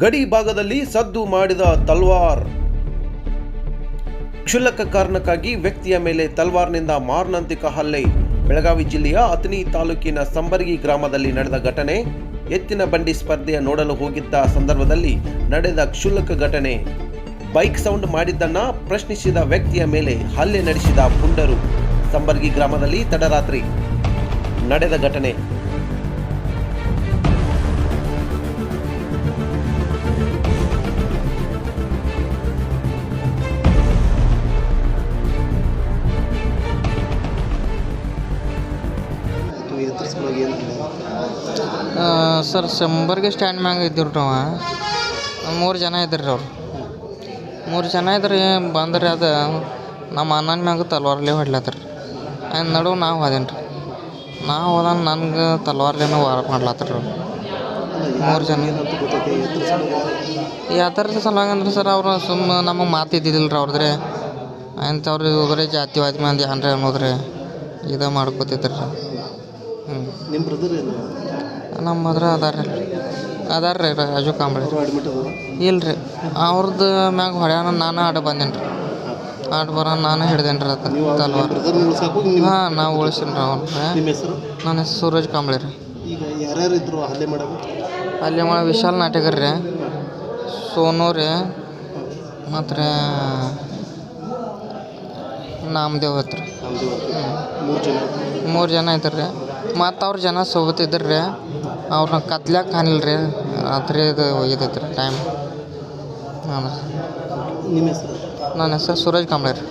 ಗಡಿ ಭಾಗದಲ್ಲಿ ಸದ್ದು ಮಾಡಿದ ತಲ್ವಾರ್. ಕ್ಷುಲ್ಲಕ ಕಾರಣಕ್ಕಾಗಿ ವ್ಯಕ್ತಿಯ ಮೇಲೆ ತಲ್ವಾರ್ನಿಂದ ಮಾರಣಾಂತಿಕ ಹಲ್ಲೆ. ಬೆಳಗಾವಿ ಜಿಲ್ಲೆಯ ಅತನಿ ತಾಲೂಕಿನ ಸಂಬರ್ಗಿ ಗ್ರಾಮದಲ್ಲಿ ನಡೆದ ಘಟನೆ, ಎತ್ತಿನ ಬಂಡಿ ಸ್ಪರ್ಧೆಯ ನೋಡಲು ಹೋಗಿದ್ದ ಸಂದರ್ಭದಲ್ಲಿ ನಡೆದ ಕ್ಷುಲ್ಲಕ ಘಟನೆ. ಬೈಕ್ ಸೌಂಡ್ ಮಾಡಿದ್ದನ್ನ ಪ್ರಶ್ನಿಸಿದ ವ್ಯಕ್ತಿಯ ಮೇಲೆ ಹಲ್ಲೆ ನಡೆಸಿದ ಪುಂಡರು. ಸಂಬರ್ಗಿ ಗ್ರಾಮದಲ್ಲಿ ತಡರಾತ್ರಿ ನಡೆದ ಘಟನೆ. ಸರ್, ಶಂಬರ್ಗೆ ಸ್ಟ್ಯಾಂಡ್ ಮ್ಯಾಗ ಇದ್ದಿರು ನಾವು ಮೂರು ಜನ ಇದ್ರಿ ಅವ್ರು. ಮೂರು ಜನ ಇದ್ರಿ ಬಂದ್ರಿ ಅದು, ನಮ್ಮ ಅಣ್ಣನ ಮ್ಯಾಗ ತಲ್ವಾರ್ಲೆ ಹೊಡ್ಲತ್ತರ ಆಯ್ತು ನಡುವೆ ನಾವು ಹೋದೇನು ರೀ ನಾವು ಹೋದ ನನ್ಗೆ ತಲ್ವಾರ್ಲೇನೋ ವಾರ ಮಾಡ್ಲತ್ತರ ಮೂರು ಜನ. ಯಾವ್ದಾರ ಸಲುವಾಗಿ ಅಂದ್ರೆ ಸರ್, ಅವರು ಸುಮ್ಮ ನಮಗೆ ಮಾತು ಇದ್ದಿದ್ದಿಲ್ಲ ರೀ ಅವ್ರದ್ರೆ ಅಂತ ಅವ್ರಿಗೆ ಜಾತಿವಾದಿ ಮಂದಿ ಏನ್ರಿ ಅನ್ನೋದ್ರಿ. ಇದು ಮಾಡ್ಕೋತಿದ್ರು ಹ್ಞೂ ನಿಮ್ಮ ಬ್ರದರ್ ಏನು ನಮ್ಮ ಮದ್ರ ಅದಾರ ಅದಾರ ರೀ ರಾಜು ಕಾಂಬಳಿ. ಅವರು ಅಡ್ಮಿಟ್ ಅದ ಇಲ್ಲ ರೀ ಅವ್ರದ್ದು ಮ್ಯಾಗ ಹೊಡ್ಯಾನ ನಾನು ಆಡ ಬಂದೇನಿ ರೀ ಆಟ ಬರ ನಾನು ಹಿಡ್ದೇನಿ ರೀ ಅದು ತಲ್ವಾರ. ನಿಮ್ಮ ಹಾಂ ನಾವು ಉಳಿಸೀನಿ ರೀ ಅವ್ನ. ನಿಮ್ಮ ಹೆಸರು? ನನ್ನ ಹೆಸರು ಸೂರಜ್ ಕಾಂಬಳಿ ರೀ. ಈಗ ಯಾರ್ಯಾರು ಇದ್ರು ಹಲ್ಲೆ ಮಾಡೋದು ಅಲ್ಲಿ ಮಾಡ ವಿಶಾಲ್ ನಾಟಕರ್ ರೀ ಸೋನು ರೀ ಮತ್ತು ರೀ ನಾಮದೇವ್ ಹತ್ರ ಮೂರು ಜನ? ಮೂರು ಜನ ಐತ್ರಿ. ರೀ ಮತ್ತು ಅವ್ರ ಜನ ಸೋಬತ್ತಿದ್ರು ರೀ ಅವ್ರನ್ನ ಕತ್ಲಾಕ ಕಾಣಿಲ್ಲ ರೀ ರಾತ್ರಿ ಇದು ಒಯ್ದೈತೆ ರೀ ಟೈಮ್ ಹಾಂ ನನ್ನ ಹೆಸರು ಸೂರಜ್ ಕಾಂಬ್ಳೆ ರೀ